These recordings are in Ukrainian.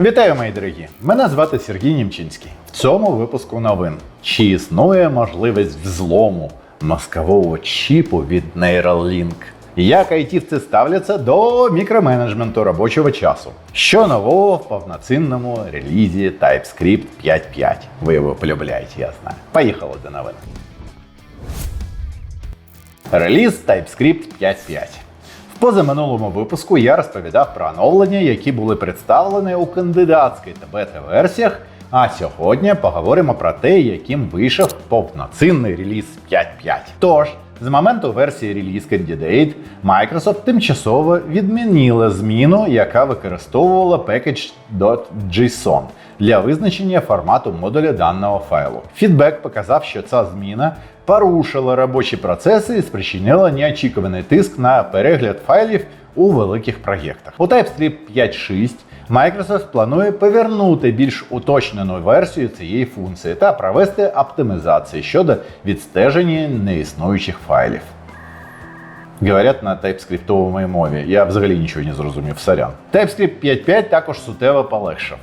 Вітаю, мої дорогі! Мене звати Сергій Німчинський. В цьому випуску новин. Чи існує можливість взлому мозкового чіпу від Neuralink? Як айтівці ставляться до мікроменеджменту робочого часу? Що нового в повноцінному релізі TypeScript 5.5? Ви його полюбляєте, я знаю. Поїхали до новин. Реліз TypeScript 5.5. Позаминулому випуску я розповідав про оновлення, які були представлені у кандидатській та бета-версіях. А сьогодні поговоримо про те, яким вийшов повноцінний реліз 5.5. Тож, з моменту версії Release Candidate Microsoft тимчасово відмінила зміну, яка використовувала package.json для визначення формату модуля даного файлу. Фідбек показав, що ця зміна порушила робочі процеси і спричинила неочікуваний тиск на перегляд файлів у великих проєктах. У TypeScript 5.6 Microsoft планує повернути більш уточнену версію цієї функції та провести оптимізації щодо відстеження неіснуючих файлів. Говорять на TypeScript мові. Я взагалі нічого не зрозумів. Сорян. TypeScript 5.5 також суттєво полегшав.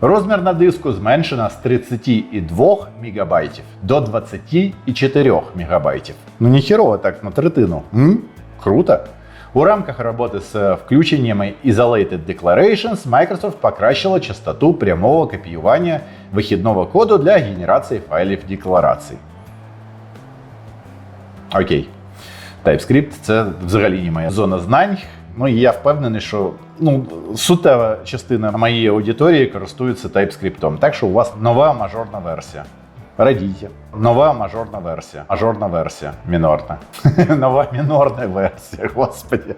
Розмір на диску зменшено з 32 МБ до 24 МБ. Ну ніхірово так на третину. М? Круто. У рамках роботи з включеннями Isolated Declarations Microsoft покращила частоту прямого копіювання вихідного коду для генерації файлів декларацій. Окей. TypeScript це взагалі не моя зона знань. Ну і я впевнений, що ну, суттєва частина моєї аудиторії користується TypeScript. Так що у вас нова мажорна версія. Радійте. Нова мажорна версія. Мажорна версія. Мінорна. Нова мінорна версія. Господи.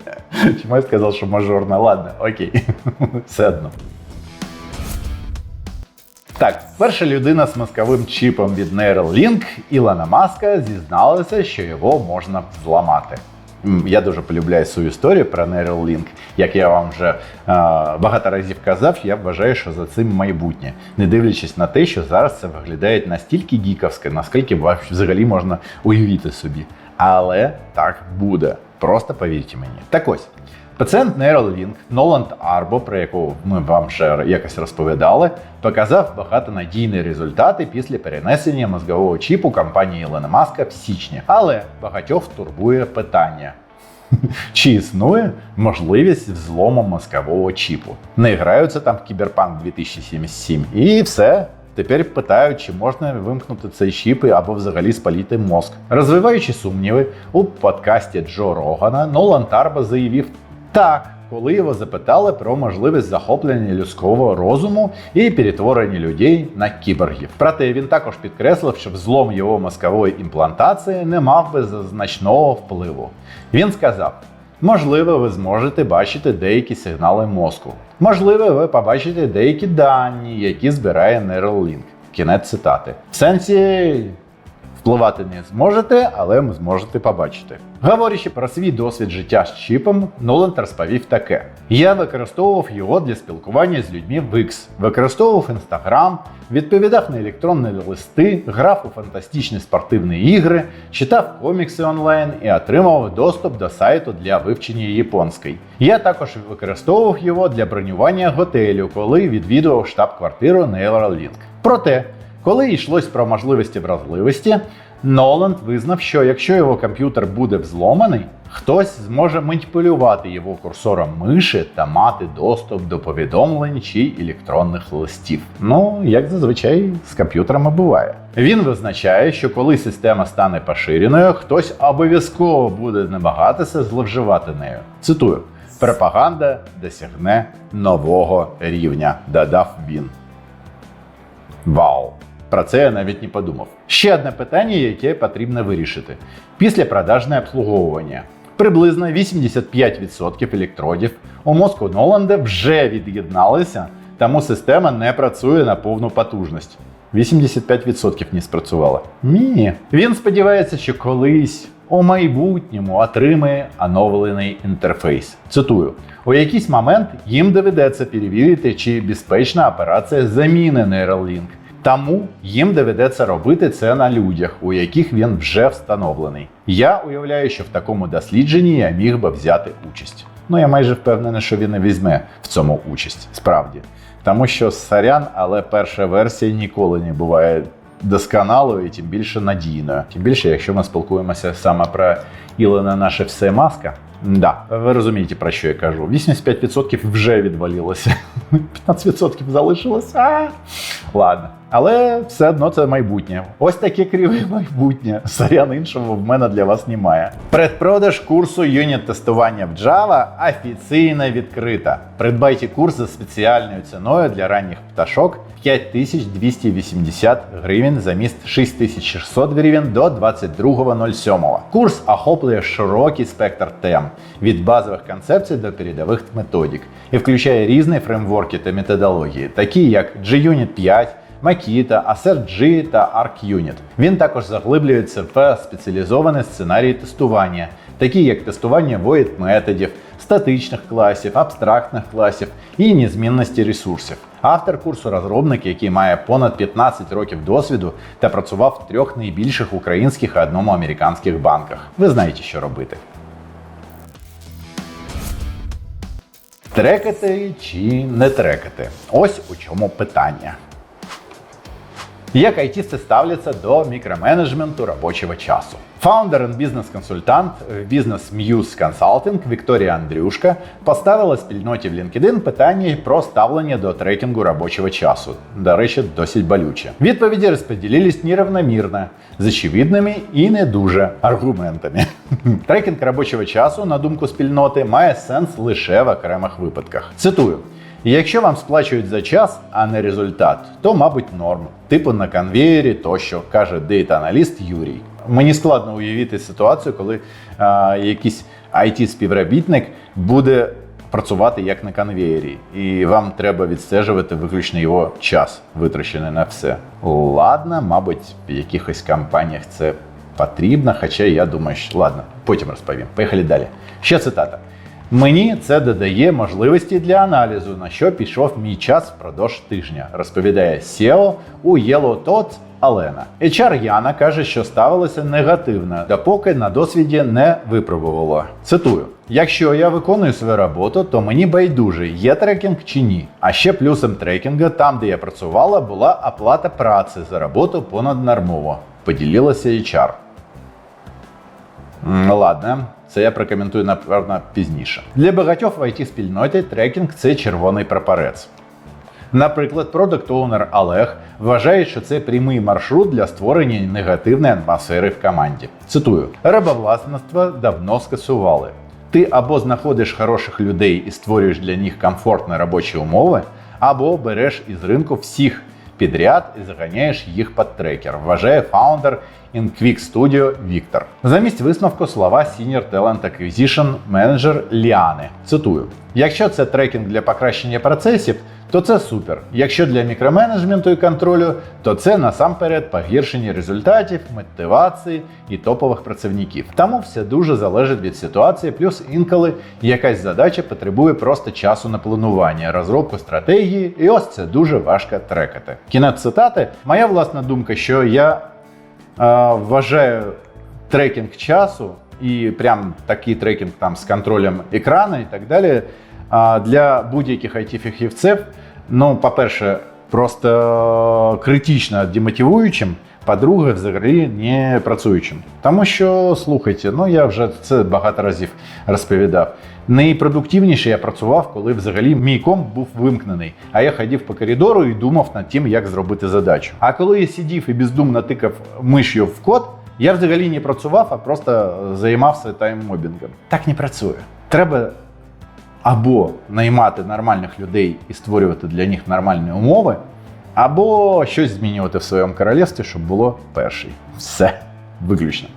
Чому я сказав, що мажорна? Ладно, окей. Все одно. Так, перша людина з мозковим чіпом від Neuralink Ілона Маска зізналася, що його можна зламати. Я дуже полюбляю свою історію про Neuralink. Як я вам вже багато разів казав, я вважаю, що за цим майбутнє, не дивлячись на те, що зараз це виглядає настільки гіковське, наскільки взагалі можна уявити собі. Але так буде. Просто повірте мені. Так ось. Пацієнт Neuralink Ноланд Арбо, про якого ми вам ще якось розповідали, показав багатонадійні результати після перенесення мозгового чіпу компанії Ілона Маска в січні. Але багатьох турбує питання. Чи існує можливість взлому мозкового чіпу? Не граються там в Кіберпанк 2077 і все. Тепер питають, чи можна вимкнути цей чіп або взагалі спаліти мозк. Розвиваючи сумніви, у подкасті Джо Рогана Нолан Тарбо заявив так, коли його запитали про можливість захоплення людського розуму і перетворення людей на кіборгів. Проте він також підкреслив, що взлом його мозкової імплантації не мав би значного впливу. Він сказав. Можливо, ви зможете бачити деякі сигнали мозку. Можливо, ви побачите деякі дані, які збирає Neuralink. Кінець цитати. В сенсі впливати не зможете, але зможете побачити. Говорячи про свій досвід життя з чіпом, Ноланд розповів таке: я використовував його для спілкування з людьми в X, використовував Instagram, відповідав на електронні листи, грав у фантастичні спортивні ігри, читав комікси онлайн і отримав доступ до сайту для вивчення японської. Я також використовував його для бронювання готелю, коли відвідував штаб-квартиру Neuralink. Проте, коли йшлось про можливості вразливості, Ноланд визнав, що якщо його комп'ютер буде взломаний, хтось зможе маніпулювати його курсором миші та мати доступ до повідомлень чи електронних листів. Ну, як зазвичай з комп'ютерами буває. Він визначає, що коли система стане поширеною, хтось обов'язково буде намагатися зловживати нею. Цитую: пропаганда досягне нового рівня, додав він. Вау! Про це я навіть не подумав. Ще одне питання, яке потрібно вирішити: після продажне обслуговування. Приблизно 85% електродів у мозку Ноланда вже від'єдналися, тому система не працює на повну потужність. 85% не спрацювало. Ні. Він сподівається, що колись у майбутньому отримає оновлений інтерфейс. Цитую: у якийсь момент їм доведеться перевірити, чи безпечна операція заміни Neuralink. Тому їм доведеться робити це на людях, у яких він вже встановлений. Я уявляю, що в такому дослідженні я міг би взяти участь. Ну я майже впевнений, що він і візьме в цьому участь. Справді. Тому що сорян, але перша версія ніколи не буває досконалою і тим більше надійною. Тим більше, якщо ми спілкуємося саме про Ілона наше все маска. Да, ви розумієте, про що я кажу. 85% вже відвалилося. 15% залишилось. А, ладно. Але все одно це майбутнє. Ось таке криве майбутнє. Сорян іншого в мене для вас немає. Предпродаж курсу юніт тестування в Java офіційно відкрита. Придбайте курс за спеціальною ціною для ранніх пташок 5280 гривень замість 6600 гривень до 22.07. Курс охоплює широкий спектр тем від базових концепцій до передових методик і включає різні фреймворки та методології, такі як JUnit 5, Makita, AssertG та ArcUnit. Він також заглиблюється в спеціалізовані сценарії тестування, такі як тестування void методів, статичних класів, абстрактних класів і незмінності ресурсів. Автор курсу розробник, який має понад 15 років досвіду та працював в трьох найбільших українських і одному американських банках. Ви знаєте, що робити. Трекати чи не трекати? Ось у чому питання. Як айтісти ставляться до мікроменеджменту робочого часу? Фаундер і бізнес-консультант Business Muse Consulting Вікторія Андрюшка поставила спільноті в LinkedIn питання про ставлення до трекінгу робочого часу. До речі, досить болюче. Відповіді розподілились нерівномірно, з очевидними і не дуже аргументами. Трекінг робочого часу, на думку спільноти, має сенс лише в окремих випадках. Цитую. Якщо вам сплачують за час, а не результат, то, мабуть, норм, типу на конвеєрі тощо, каже дейта-аналіст Юрій. Мені складно уявити ситуацію, коли а, якийсь it співробітник буде працювати як на конвеєрі, і вам треба відстежувати виключно його час, витрачений на все. Ладно, мабуть, в якихось компаніях це потрібно, хоча я думаю, що ладно, потім розповім. Поїхали далі. Ще цитата. Мені це додає можливості для аналізу, на що пішов мій час впродовж тижня, розповідає SEO у Yellow Tot Алена. HR Яна каже, що ставилося негативно, допоки на досвіді не випробувало. Цитую: якщо я виконую свою роботу, то мені байдуже, є трекінг чи ні. А ще плюсом трекінгу, там де я працювала, була оплата праці за роботу понаднормово. Поділилася HR. Ладно, це я прокоментую напевно пізніше. Для багатьох в it спільноті трекінг це червоний прапорець. Наприклад, продакт оунер Олег вважає, що це прямий маршрут для створення негативної атмосфери в команді. Цитую: рабовласництво давно скасували. Ти або знаходиш хороших людей і створюєш для них комфортні робочі умови, або береш із ринку всіх підряд і заганяєш їх під трекер, вважає фаундер InQuick Studio Віктор. Замість висновку слова Senior Talent Acquisition Manager Ліани. Цитую: якщо це трекінг для покращення процесів, то це супер. Якщо для мікроменеджменту і контролю, то це насамперед погіршення результатів, мотивації і топових працівників. Тому все дуже залежить від ситуації, плюс інколи якась задача потребує просто часу на планування, розробку стратегії, і ось це дуже важко трекати. Кінець цитати. Моя власна думка, що я е, вважаю трекінг часу і прям такий трекінг там з контролем екрану і так далі. Для будь-яких it фахівців ну, по-перше, просто критично демотивуючим, по-друге, взагалі не працюючим. Тому що, слухайте, ну я вже це багато разів розповідав. Найпродуктивніше я працював, коли взагалі мій комп був вимкнений, а я ходив по коридору і думав над тим, як зробити задачу. А коли я сидів і бездумно тикав миш'ю в код, я взагалі не працював, а просто займався тайммобінгом. Так не працює. Треба або наймати нормальних людей і створювати для них нормальні умови, або щось змінювати в своєму королівстві, щоб було перший. Все, виключно.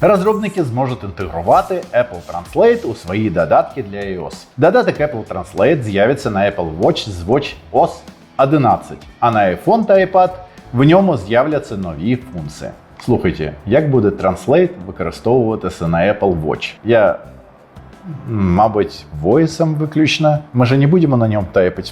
Розробники зможуть інтегрувати Apple Translate у свої додатки для iOS. Додаток Apple Translate з'явиться на Apple Watch з Watch OS 11, а на iPhone та iPad в ньому з'являться нові функції. Слухайте, як буде Translate використовуватися на Apple Watch? Я Мабуть, войсом виключно. Ми же не будемо на ньому тайпити.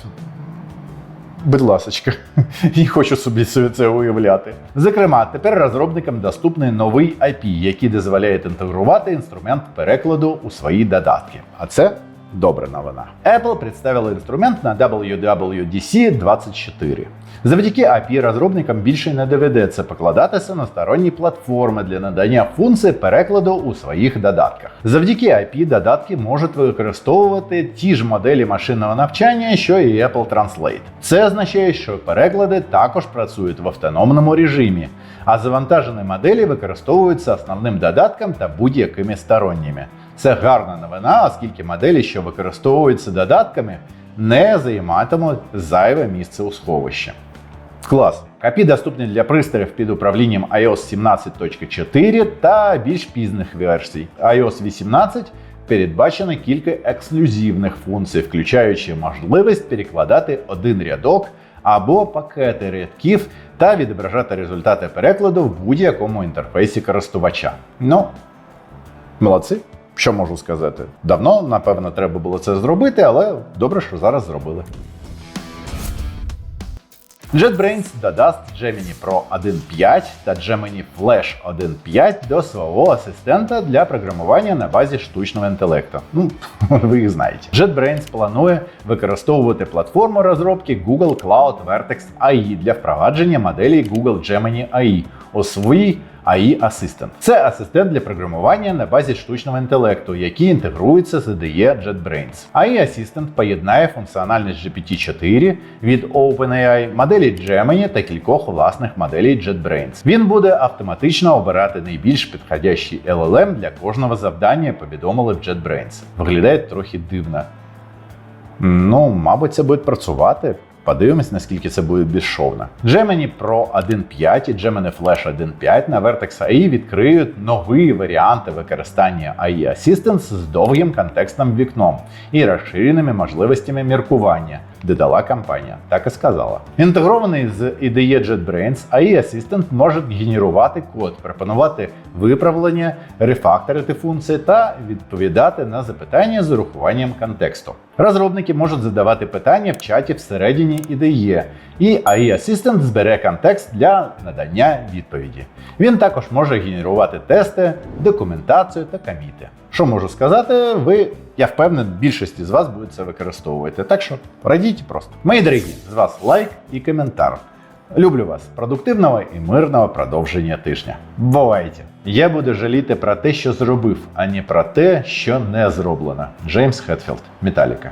Будь ласочка, і хочу собі це уявляти. Зокрема, тепер розробникам доступний новий IP, який дозволяє інтегрувати інструмент перекладу у свої додатки. А це добра новина. Apple представила інструмент на WWDC 24. Завдяки API розробникам більше не доведеться покладатися на сторонні платформи для надання функцій перекладу у своїх додатках. Завдяки API додатки можуть використовувати ті ж моделі машинного навчання, що і Apple Translate. Це означає, що переклади також працюють в автономному режимі, а завантажені моделі використовуються основним додатком та будь-якими сторонніми. Це гарна новина, оскільки моделі, що використовуються додатками, не займатимуть зайве місце у сховищі. Клас. API доступні для пристроїв під управлінням iOS 17.4 та більш пізних версій. iOS 18 передбачено кілька ексклюзивних функцій, включаючи можливість перекладати один рядок або пакети рядків та відображати результати перекладу в будь-якому інтерфейсі користувача. Ну, молодці. Що можу сказати? Давно, напевно, треба було це зробити, але добре, що зараз зробили. JetBrains додасть Gemini Pro 1.5 та Gemini Flash 1.5 до свого асистента для програмування на базі штучного інтелекту. Ну, ви їх знаєте. JetBrains планує використовувати платформу розробки Google Cloud Vertex AI для впровадження моделі Google Gemini AI у свій AI Assistant. Це асистент для програмування на базі штучного інтелекту, який інтегрується з IDE JetBrains. AI Assistant поєднає функціональність GPT-4 від OpenAI, моделі Gemini та кількох власних моделей JetBrains. Він буде автоматично обирати найбільш підходящий LLM для кожного завдання, повідомили в JetBrains. Виглядає трохи дивно. Ну, мабуть, це буде працювати. Подивимось, наскільки це буде безшовно. Gemini Pro 1.5 і Gemini Flash 1.5 на Vertex AI відкриють нові варіанти використання AI Assistance з довгим контекстним вікном і розширеними можливостями міркування, додала компанія. Так і сказала. Інтегрований з IDE JetBrains, AI Assistant може генерувати код, пропонувати виправлення, рефакторити функції та відповідати на запитання з урахуванням контексту. Розробники можуть задавати питання в чаті всередині IDE, і AI Assistant збере контекст для надання відповіді. Він також може генерувати тести, документацію та коміти. Що можу сказати, ви, я впевнений, більшості з вас будуть це використовувати. Так що радіть просто. Мої дорогі, з вас лайк і коментар. Люблю вас, продуктивного і мирного продовження тижня. Бувайте! Я буду жаліти про те, що зробив, а не про те, що не зроблено. Джеймс Хетфілд, Металіка.